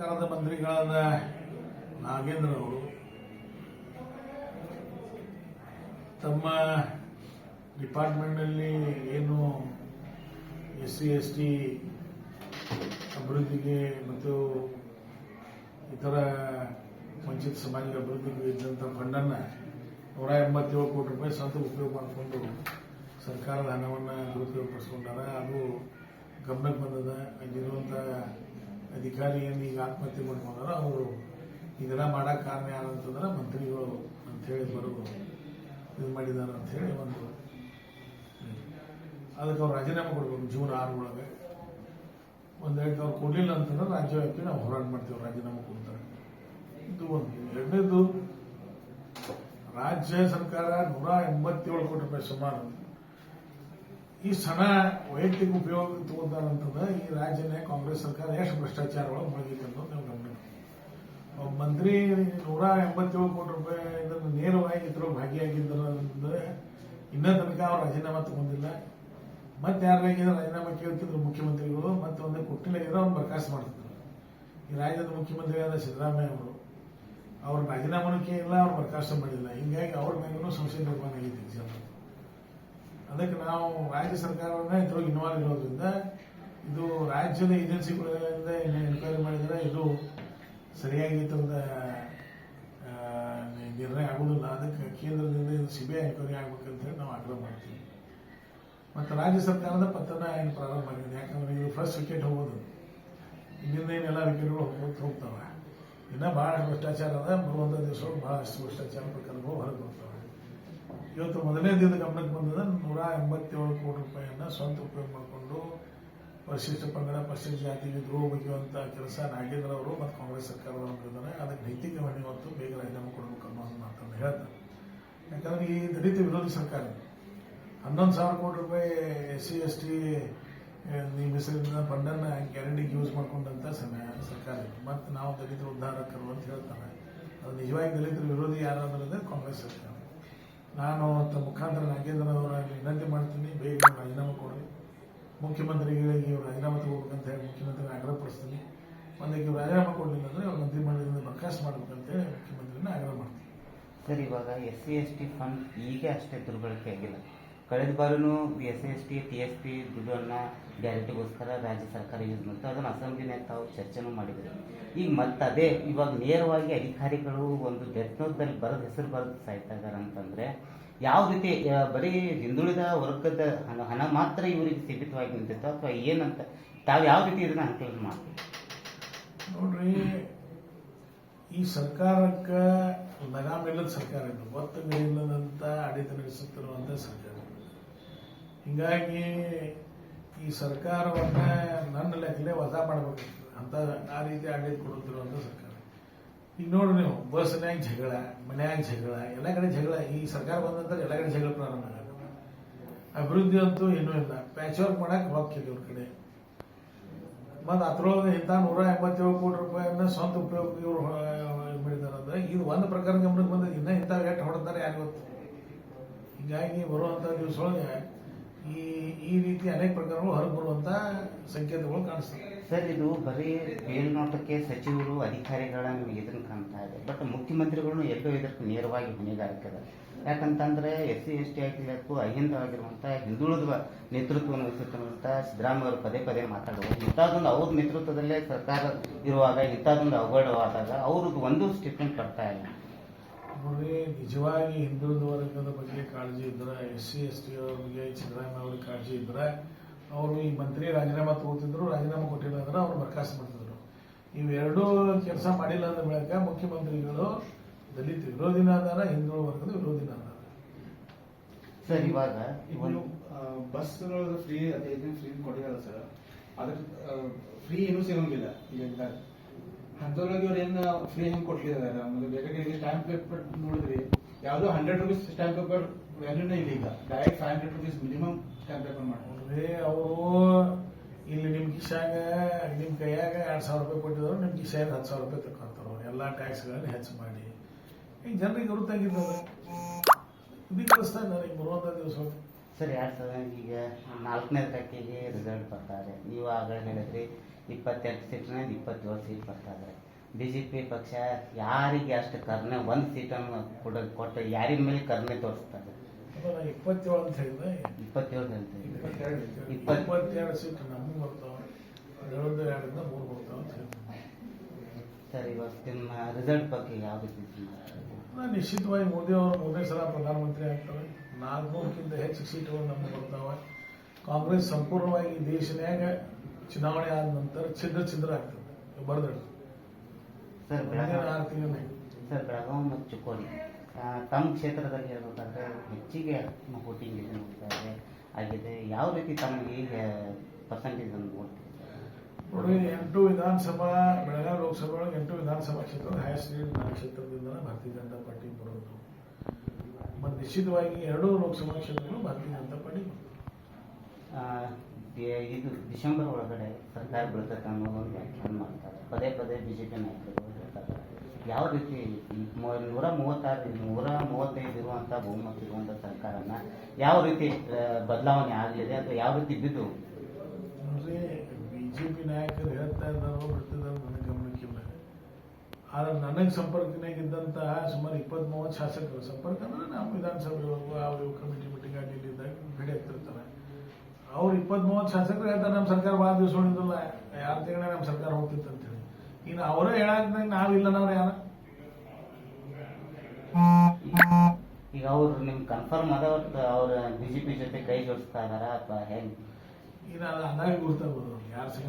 ಸರ್ಕಾರದ ಮಂತ್ರಿಗಳಾದ ನಾಗೇಂದ್ರ ಅವರು ತಮ್ಮ ಡಿಪಾರ್ಟ್ಮೆಂಟ್ನಲ್ಲಿ ಏನು ಎಸ್ ಸಿ ಎಸ್ ಟಿ ಅಭಿವೃದ್ಧಿಗೆ ಮತ್ತು ಇತರ ವಂಚಿತ ಸಮಾಜದ ಅಭಿವೃದ್ಧಿಗೆ ಇದ್ದಂಥ ಫಂಡನ್ನು ನೂರ ಎಂಬತ್ತೇಳು ಕೋಟಿ ರೂಪಾಯಿ ಸ್ವಂತ ಉಪಯೋಗ ಮಾಡಿಕೊಂಡು ಸರ್ಕಾರದ ಹಣವನ್ನು ದುರುಪಯೋಗಪಡಿಸ್ಕೊಂಡಾರ. ಅದು ಗಮನಕ್ಕೆ ಬಂದದ. ಅಲ್ಲಿರುವಂಥ ಅಧಿಕಾರಿ ಏನು ಈಗ ಆತ್ಮಹತ್ಯೆ ಮಾಡ್ಕೊಂಡಾರ ಅವರು ಇದೆಲ್ಲ ಮಾಡೋಕೆ ಕಾರಣ ಯಾರಂತಂದ್ರೆ ಮಂತ್ರಿಗಳು ಅಂಥೇಳಿ ಬರೋದು ಇದು ಮಾಡಿದ್ದಾರೆ ಹೇಳಿ ಒಂದು ಅದಕ್ಕೆ ಅವ್ರು ರಾಜೀನಾಮೆ ಕೊಡ್ಬೇಕು ಜೂನ್ ಆರು ಒಳಗೆ. ಒಂದು ವೇಳೆ ಅವ್ರು ಕೊಡಲಿಲ್ಲ ಅಂತಂದ್ರೆ ರಾಜ್ಯವ್ಯಾಪಿ ನಾವು ಹೋರಾಟ ಮಾಡ್ತೀವಿ ರಾಜೀನಾಮೆ ಕೊಡ್ತಾರೆ. ಇದು ಒಂದು. ಎರಡನೇದು, ರಾಜ್ಯ ಸರ್ಕಾರ ನೂರ ಎಂಬತ್ತೇಳು ಕೋಟಿ ರೂಪಾಯಿ ಸುಮಾರು. ಈ ಸಣ್ಣ ವೈಯಕ್ತಿಕ ಉಪಯೋಗ ತಗೊಂತಾರಂತಂದ್ರೆ ಈ ರಾಜ್ಯನೇ ಕಾಂಗ್ರೆಸ್ ಸರ್ಕಾರ ಎಷ್ಟು ಭ್ರಷ್ಟಾಚಾರ ಒಳಗೆ ಮುಳುಗಿದೆ ಅನ್ನೋದು ನಾವು ಗಮನ ಒಬ್ಬ ಮಂತ್ರಿ ನೂರ ಎಂಬತ್ತೇಳು ಕೋಟಿ ರೂಪಾಯಿ ಇದನ್ನು ನೇರವಾಗಿ ಇದ್ರ ಅಂತ ಇನ್ನೂ ತನಕ ಅವ್ರು ರಾಜೀನಾಮೆ ತಗೊಂಡಿಲ್ಲ. ಮತ್ತೆ ಯಾರು ಬೇಕಿದ್ರೆ ರಾಜೀನಾಮೆ ಕೇಳ್ತಿದ್ರು ಮುಖ್ಯಮಂತ್ರಿಗಳು, ಮತ್ತೆ ಒಂದೇ ಕೊಟ್ಟಿಲ್ಲ ಇದ್ರೆ ಅವ್ರು ಬರ್ಕಾಸ್ ಮಾಡ್ತಿದ್ರು. ಈ ರಾಜ್ಯದ ಮುಖ್ಯಮಂತ್ರಿಯಾದ ಸಿದ್ದರಾಮಯ್ಯ ಅವರು, ಅವ್ರ ರಾಜೀನಾಮೆ ಇಲ್ಲ ಅವ್ರು ಬರ್ಕಾಸ್ ಮಾಡಿಲ್ಲ. ಹಿಂಗಾಗಿ ಅವ್ರ ಮೇಲೂ ಸಂಶಯ ನಿರ್ಮಾಣ ಆಗಿದೆ ಜನ ಅದಕ್ಕೆ ನಾವು ರಾಜ್ಯ ಸರ್ಕಾರವನ್ನ ಇದ್ರೊಳಗೆ ಇನ್ವಾಲ್ವ್ ಇರೋದ್ರಿಂದ ಇದು ರಾಜ್ಯದ ಏಜೆನ್ಸಿಗಳಿಂದ ಎನ್ಕ್ವೈರಿ ಮಾಡಿದರೆ ಇದು ಸರಿಯಾಗಿ ಇದ್ರದ ನಿರ್ಣಯ ಆಗೋದಿಲ್ಲ. ಅದಕ್ಕೆ ಕೇಂದ್ರದಿಂದ ಇದು ಸಿ ಬಿ ಐ ಎನ್ಕ್ವೈರಿ ಆಗ್ಬೇಕಂತ ಹೇಳಿ ನಾವು ಆಗ್ರಹ ಮಾಡ್ತೀವಿ. ಮತ್ತು ರಾಜ್ಯ ಸರ್ಕಾರದ ಪತ್ರನ ಏನು ಪ್ರಾರಂಭ ಆಗಿದೆ? ಯಾಕಂದ್ರೆ ಇದು ಫಸ್ಟ್ ವಿಕೆಟ್ ಹೋಗೋದು. ಇಲ್ಲಿಂದ ಏನೆಲ್ಲ ವಿಕೆಟ್ಗಳು ಹೋಗ್ತಾ ಹೋಗ್ತಾವೆ. ಇನ್ನು ಭಾಳ ಭ್ರಷ್ಟಾಚಾರ ಅದ. ಬರುವಂಥ ದಿವಸಗಳು ಭಾಳಷ್ಟು ಭ್ರಷ್ಟಾಚಾರ ಪ್ರಕರಣಗಳು ಹೊರಗೆ ಬರ್ತಾವೆ. ಇವತ್ತು ಮೊದಲನೇ ದಿನದ ಗಮನಕ್ಕೆ ಬಂದದ ನೂರ ಎಂಬತ್ತೇಳು ಕೋಟಿ ರೂಪಾಯಿಯನ್ನು ಸ್ವಂತ ಉಪಯೋಗ ಮಾಡಿಕೊಂಡು ಪರಿಶಿಷ್ಟ ಪಂಗಡ, ಪರಿಶಿಷ್ಟ ಜಾತಿಗೆ ದ್ರೋಹ ಬಗೆಯುವಂಥ ಕೆಲಸ ನಾಗೇಂದ್ರ ಅವರು ಮತ್ತು ಕಾಂಗ್ರೆಸ್ ಸರ್ಕಾರದವರು ಮಾಡಿದ್ದಾರೆ ಅದಕ್ಕೆ ನೈತಿಕ ಹೊಣೆ ಹೊತ್ತು ಬೇಗ ರಾಜೀನಾಮೆ ಕೊಡಬೇಕು ಅನ್ನೋ ಮಾತನ್ನು ಹೇಳ್ತಾರೆ ಯಾಕಂದ್ರೆ ಈ ದಲಿತ ವಿರೋಧಿ ಸರ್ಕಾರ ಹನ್ನೊಂದು ಸಾವಿರ ಕೋಟಿ ರೂಪಾಯಿ ಎಸ್ ಸಿ ಎಸ್ ಟಿ ಹೆಸರಿನ ಫಂಡನ್ನು ಗ್ಯಾರಂಟಿಗೆ ಯೂಸ್ ಮಾಡ್ಕೊಂಡಂತ ಸಮಯ ಸರ್ಕಾರ. ಮತ್ತು ನಾವು ದಲಿತರು ಉದ್ಧಾರಕರು ಅಂತ ಹೇಳ್ತಾರೆ. ಅದು ನಿಜವಾಗಿ ದಲಿತರು ವಿರೋಧಿ ಯಾರಾದ್ರೆ ಕಾಂಗ್ರೆಸ್ ಸರ್ಕಾರ. ನಾನು ತಮ್ಮ ಮುಖಾಂತರ ನಾಗೇಂದ್ರ ಅವರಲ್ಲಿ ವಿನಂತಿ ಮಾಡ್ತೀನಿ. ಬೇಗ ರಾಜೀನಾಮೆ ಕೊಡಿ ಮುಖ್ಯಮಂತ್ರಿಗಳಿಗೆ ರಾಜೀನಾಮೆ ತಗೋಬೇಕಂತ ಹೇಳಿ ಮುಖ್ಯಮಂತ್ರಿ ಆಗ್ರಹಪಡಿಸ್ತೀನಿ ಒಂದಕ್ಕೆ ರಾಜೀನಾಮೆ ಕೊಡಲಿಲ್ಲ ಅಂದರೆ ಅವ್ರು ಮಂತ್ರಿಮಂಡಲದಿಂದ ಬರ್ಖಾಸ್ತು ಮಾಡ್ಬೇಕಂತೇಳಿ ಮುಖ್ಯಮಂತ್ರಿನ ಆಗ್ರಹ ಮಾಡ್ತೀನಿ. ಸರ್, ಇವಾಗ S C S T fund ಈಗ ಅಷ್ಟೇ ದುರ್ಬಳಕೆ ಆಗಿಲ್ಲ. ಕಳೆದ ಬಾರಿನೂ S C S T T S P, ದುಡ್ಡನ್ನು ಗ್ಯಾರಂಟಿಗೋಸ್ಕರ ರಾಜ್ಯ ಸರ್ಕಾರ ಯೂಸ್ ಮಾಡ್ತು ಅದನ್ನು ಅಸೆಂಬ್ಲಿನಾಗ ತಾವು ಚರ್ಚೆನೂ ಮಾಡಿದ್ರು. ಈಗ ಮತ್ತೆ ಅದೇ ಇವಾಗ ನೇರವಾಗಿ ಅಧಿಕಾರಿಗಳು ಒಂದು ಡೆತ್ ನೋಟ್ದಲ್ಲಿ ಬರೋದು ಹೆಸರು ಬರೋದು ಸಾಯ್ತಾ ಇದ್ದಾರೆ ಅಂತಂದರೆ, ಯಾವ ರೀತಿ ಬರೀ ಹಿಂದುಳಿದ ವರ್ಗದ ಹಣ ಹಣ ಮಾತ್ರ ಇವರಿಗೆ ಸೀಮಿತವಾಗಿ ನಿಂತಿತ್ತು ಅಥವಾ ಏನಂತ, ತಾವು ಯಾವ ರೀತಿ ಇದನ್ನು ಅನುಕೂಲ ಮಾಡ್ತೀವಿ ನೋಡ್ರಿ, ಈ ಸರ್ಕಾರಕ್ಕೆ ಲಗಾಮಿಲ್ಲದ ಸರ್ಕಾರ ಇದು. ಒತ್ತಡ ಇಲ್ಲದಂಥ ಅಡಿತ ನಡೆಸುತ್ತಿರುವಂತ ಸರ್ಕಾರ. ಹಿಂಗಾಗಿ ಈ ಸರ್ಕಾರವನ್ನ ನನ್ನ ಲೆಕ್ಕಲೆ ವಜಾ ಮಾಡಬೇಕು. ಅಂತ ಆ ರೀತಿ ಆಡಳಿತ ಕೊಡುತ್ತಿರುವಂತ ಸರ್ಕಾರ. ಈಗ ನೋಡ್ರಿ ನೀವು, ಬಸ್ನ್ಯಾಗ ಜಗಳ, ಮನ್ಯಾಗ ಜಗಳ, ಎಲ್ಲ ಕಡೆ ಜಗಳ, ಈ ಸರ್ಕಾರ ಬಂದ ನಂತರ ಎಲ್ಲ ಕಡೆ ಜಗಳ ಪ್ರಾರಂಭ ಆಗುತ್ತೆ. ಅಭಿವೃದ್ಧಿ ಅಂತೂ ಏನೂ ಇಲ್ಲ. ಪ್ಯಾಚ್ ವರ್ಕ್ ಮಾಡಕ್ ಹೋಗ್ತಿಲ್ಲ ಇವ್ರ ಕಡೆ. ಮತ್ತು ಅದ್ರೊಳಗೆ ಇಂಥ ನೂರ ಎಂಬತ್ತೇಳು ಕೋಟಿ ರೂಪಾಯಿಯನ್ನ ಸ್ವಂತ ಉಪಯೋಗ ಇವರು ಮಾಡಿದ್ದಾರೆ ಅಂದ್ರೆ ಇದು ಒಂದು ಪ್ರಕಾರ ಗಮನಕ್ಕೆ ಬಂದ ಇನ್ನ ಇಂಥ ಎಷ್ಟು ಹೊಡೆದಾರೆ ಯಾರು ಗೊತ್ತು? ಹೀಗಾಗಿ ಬರುವಂಥ ದಿವಸೊಳಗೆ ಈ ಈ ರೀತಿ ಅನೇಕ ಪ್ರಕರಣಗಳು ಹೊರಗೆ ಬರುವಂಥ ಸಂಕೇತಗಳು ಕಾಣಿಸ್ತವೆ. ಸರ್, ಇದು ಬರೀ ಮೇಲ್ನೋಟಕ್ಕೆ ಸಚಿವರು ಅಧಿಕಾರಿಗಳ ಇದನ್ನು ಕಾಣ್ತಾ ಇದೆ. ಬಟ್ ಮುಖ್ಯಮಂತ್ರಿಗಳು ಎಲ್ಲೋ ಇದಕ್ಕೆ ನೇರವಾಗಿ ಹೊಣೆಗಾರಿಕೆ ಯಾಕಂತಂದ್ರೆ ಎಸ್ ಸಿ ಎಸ್ ಟಿ ಆಗಿರಬೇಕು ಅಹಿಂದವಾಗಿರುವಂಥ ಹಿಂದುಳಿದ ನೇತೃತ್ವವನ್ನು ವಹಿಸುತ್ತಿರುವಂಥ ಸಿದ್ದರಾಮಯ್ಯ ಅವರು ಪದೇ ಪದೇ ಮಾತಾಡಬಹುದು ಇಂಥದ್ದೊಂದು ಅವ್ರ ನೇತೃತ್ವದಲ್ಲೇ ಸರ್ಕಾರ ಇರುವಾಗ, ಇಂಥದ್ದೊಂದು ಅವಘಡವಾದಾಗ ಅವ್ರದ್ದು ಒಂದು ಸ್ಟೇಟ್ಮೆಂಟ್ ಬರ್ತಾ ಇಲ್ಲ. ನೋಡ್ರಿ ನಿಜವಾಗಿ ಹಿಂದುಳಿದ ವರ್ಗದ ಬಗ್ಗೆ ಕಾಳಜಿ ಇದ್ರೆ ಎಸ್ ಸಿ ಎಸ್ ಟಿ ಅವ್ರ ಬಗ್ಗೆ ಸಿದ್ದರಾಮಯ್ಯ ಅವ್ರಿಗೆ ಕಾಳಜಿ ಇದ್ರೆ ಅವರು ಈ ಮಂತ್ರಿ ರಾಜೀನಾಮೆ ತಗೋತಿದ್ರು ರಾಜೀನಾಮೆ ಕೊಟ್ಟಿಲ್ಲ ಅಂದ್ರೆ ಅವ್ರು ಬರಖಾಸ್ತು ಮಾಡ್ತಿದ್ರು. ಇವೆರಡೂ ಕೆಲಸ ಮಾಡಿಲ್ಲ ಅಂದ ಬಳಿಕ ಮುಖ್ಯಮಂತ್ರಿಗಳು ದಲಿತ ವಿರೋಧಿನ ಅದಾರ ಹಿಂದುಳಿದ ವರ್ಗದ ವಿರೋಧಿನ ಅದಾರ ಸರ್ ಇವಾಗ ಈಗ ಒಂದು ಬಸ್ ಫ್ರೀ ಅದೇ ಫ್ರೀ ಕೊಟ್ಟಿರಲ್ಲ ಸರ್. ಅದಕ್ಕೆ ಫ್ರೀ ಏನೂ ಸಿಗೋಂಗಿಲ್ಲ ಈಗ ಅಂಥವ್ರಿಗೆ ಇವ್ರು ಏನು ಫ್ರೀ ಹೆಂಗೆ ಕೊಟ್ಟಿದ್ದಾರೆ ಆಮೇಲೆ ಬೇಕಾಗಿ ಸ್ಟ್ಯಾಂಪ್ ಪೇಪರ್ ನೋಡಿದ್ರಿ, ಯಾವುದೋ ಹಂಡ್ರೆಡ್ ರುಪೀಸ್ ಸ್ಟ್ಯಾಂಪ್ ಪೇಪರ್ ವ್ಯಾಲ್ಯೂನೇ ಇಲ್ಲ ಈಗ. Direct five hundred rupees minimum stamp paper ಮಾಡ್ಕೊಂಡ್ರಿ ಅವರು ಇಲ್ಲಿ ನಿಮ್ ಕಿಶಾಗ ನಿಮ್ಮ ಕೈಯಾಗ ಎರಡು ಸಾವಿರ ರೂಪಾಯಿ ಕೊಟ್ಟಿದ್ರು ನಿಮ್ ಕಿಶಾಗ ಹತ್ತು ಸಾವಿರ ರೂಪಾಯಿ ತಕೊಂತಾರ ಎಲ್ಲ ಟ್ಯಾಕ್ಸ್ಗಳನ್ನು ಹೆಚ್ಚು ಮಾಡಿ. ಈಗ ಜನರಿಗೆ ಗುರುತಾಗಿದ್ದಾರೆ ಇದು ಕಳಿಸ್ತಾ ಇದ್ದಾರೆ, ಈಗ ಬರುವಂತ ದಿವಸ ಸರ್ ಎರಡು ಸಾವಿರ ಈಗ ನಾಲ್ಕನೇ ತರಗತಿಗೆ ರಿಸಲ್ಟ್ ಬರ್ತಾರೆ. ನೀವು ಆಗಲೇ ಹೇಳಿದ್ರಿ ಇಪ್ಪತ್ತೆರಡು ಸೀಟ್ನಾಗ ಇಪ್ಪತ್ತೇಳು ಸೀಟ್ ಬರ್ತಾರೆ. ಬಿ ಜೆ ಪಿ ಪಕ್ಷ ಯಾರಿಗೆ ಅಷ್ಟು ಕರ್ನೆ ಒಂದು ಸೀಟನ್ನು ಕೊಡ ಕೊಟ್ಟು ಯಾರಿನ ಮೇಲೆ ಕರ್ನೆ ತೋರಿಸ್ತಾರೆ ಇಪ್ಪತ್ತೇಳು ಅಂತ ಹೇಳಿದೆ ಇಪ್ಪತ್ತೇಳು ಹೇಳ್ತೀವಿ ಇಪ್ಪತ್ತೆರಡು. ಇಪ್ಪತ್ತು. ಇಪ್ಪತ್ತೆರಡು ಸೀಟ್ ನಮಗೆ ಬರ್ತಾವ. ಎರಡರಿಂದ ಮೂರು ಬರ್ತಾವ ಅಂತ ಹೇಳಿದೆ ಸರ್ ಇವತ್ತಿನ ರಿಸಲ್ಟ್ ಬಗ್ಗೆ ಯಾವ ರೀತಿ ನಿಶ್ಚಿತವಾಗಿ ಮೋದಿ ಅವರು ಮೂರನೇ ಸಲ ಪ್ರಧಾನಮಂತ್ರಿ ಆಗ್ತಾರೆ. ನಾಲ್ಕುನೂರಕ್ಕಿಂತ ಹೆಚ್ಚು ಸೀಟುಗಳು ನಮಗೆ ಬರ್ತಾವೆ. ಕಾಂಗ್ರೆಸ್ ಸಂಪೂರ್ಣವಾಗಿ ದೇಶನ್ಯಾಗ ಚುನಾವಣೆ ಆದ ನಂತರ ಛಿದ್ರ ಛಿದ್ರ ಆಗ್ತದೆ. ಬೆಳಗಾವಿ ಆರು ತಿಂಗಳ ಸರ್ ಬೆಳಗಾವಿ ಮತ್ತು ಚಿಕ್ಕೋಡಿ. ಆ, ತಮ್ಮ ಕ್ಷೇತ್ರದಲ್ಲಿ ಹೇಳ್ಬೇಕಾದ್ರೆ ಹೆಚ್ಚಿಗೆ ವೋಟಿಂಗ್ ಇದೆ ಆಗಿದೆ ಯಾವ ರೀತಿ ತಮಗೆ ಈಗ ಪರ್ಸೆಂಟೇಜ್ ಅನ್ನು ನೋಡಿ ಎಂಟು ವಿಧಾನಸಭಾ ಬೆಳಗಾವಿ ಲೋಕಸಭೆ ಒಳಗೆ ಎಂಟು ವಿಧಾನಸಭಾ ಕ್ಷೇತ್ರದ ಹೈಯೆಸ್ಟ್ ಲೀಡ್ ಕ್ಷೇತ್ರದಿಂದ ಭಾರತೀಯ ಜನತಾ ಪಾರ್ಟಿ ಬರೋದು. ಮತ್ತು ನಿಶ್ಚಿತವಾಗಿ ಎರಡೂ ಲೋಕಸಭಾ ಕ್ಷೇತ್ರಗಳು ಭಾರತೀಯ ಜನತಾ ಪಾರ್ಟಿ ಇದು ಡಿಸೆಂಬರ್ ಒಳಗಡೆ ಸರ್ಕಾರ ಬೀಳ್ತಕ್ಕ ಅನ್ನೋ ಒಂದು ವ್ಯಾಖ್ಯಾನ ಮಾಡ್ತಾರೆ. ಪದೇ ಪದೇ ಬಿ ಜೆ ಪಿ ನಾಯಕರು ಹೇಳ್ತಾರೆ. ಯಾವ ರೀತಿ ನೂರ ಮೂವತ್ತಾರು ನೂರ ಮೂವತ್ತೈದು ಇರುವಂಥ ಬಹುಮತ ಇರುವಂಥ ಸರ್ಕಾರನ ಯಾವ ರೀತಿ ಬದಲಾವಣೆ ಆಗಲಿದೆ ಅಥವಾ ಯಾವ ರೀತಿ ಬಿದ್ದು? ನೋಡ್ರಿ ಬಿಜೆಪಿ ನಾಯಕರು ಹೇಳ್ತಾ ಇದ್ದಾರೋ ಬಿಡ್ತಿದ್ದಾರೋ ನನಗೆ ಗಮನಕ್ಕಿಲ್ಲ ಆದ್ರೆ ನನಗೆ ಸಂಪರ್ಕನಾಗಿದ್ದಂಥ ಸುಮಾರು ಇಪ್ಪತ್ತ್ ಮೂವತ್ತು ಶಾಸಕರು ಸಂಪರ್ಕ ಅಂದ್ರೆ ನಾವು ವಿಧಾನಸಭೆ ಇವು ಕಮಿಟಿ ಮೀಟಿಂಗ್ ಅಲ್ಲಿ ಇಲ್ಲಿ ಇದ್ದಾಗ ಭೇಟಿ ಆಗ್ತಿರ್ತಾರೆ ಅವ್ರು ಇಪ್ಪತ್ತ್ ಮೂವತ್ತು ಶಾಸಕರು ಹೇಳ್ತಾರೆ ನಮ್ಮ ಸರ್ಕಾರ ಭಾಳ ದಿವಸ ಉಳಿದಿಲ್ಲ ಯಾರು ತಿಂಗಳ ನಮ್ಮ ಸರ್ಕಾರ ಹೋಗ್ತಿತ್ತು ಅಂತೇಳಿ ಇನ್ನು ಅವರೇ ಹೇಳಾಕ್ದಂಗೆ ನಾವಿಲ್ಲ ನಾವ್ರು ಯಾರ? ಈಗ ಅವ್ರು ನಿಮ್ಗೆ ಕನ್ಫರ್ಮ್ ಅದ ಅವ್ರ ಬಿಜೆಪಿ ಜೊತೆ ಕೈ ಜೋಡಿಸ್ತಾ ಇದಾರ ಅಥವಾ ಹೆಂಗೆ? ಇನ್ನು ಅದು ಅಂದಾಗ ಗೊತ್ತಾಗ್ಬೋದು ಯಾರು ಸಂಘ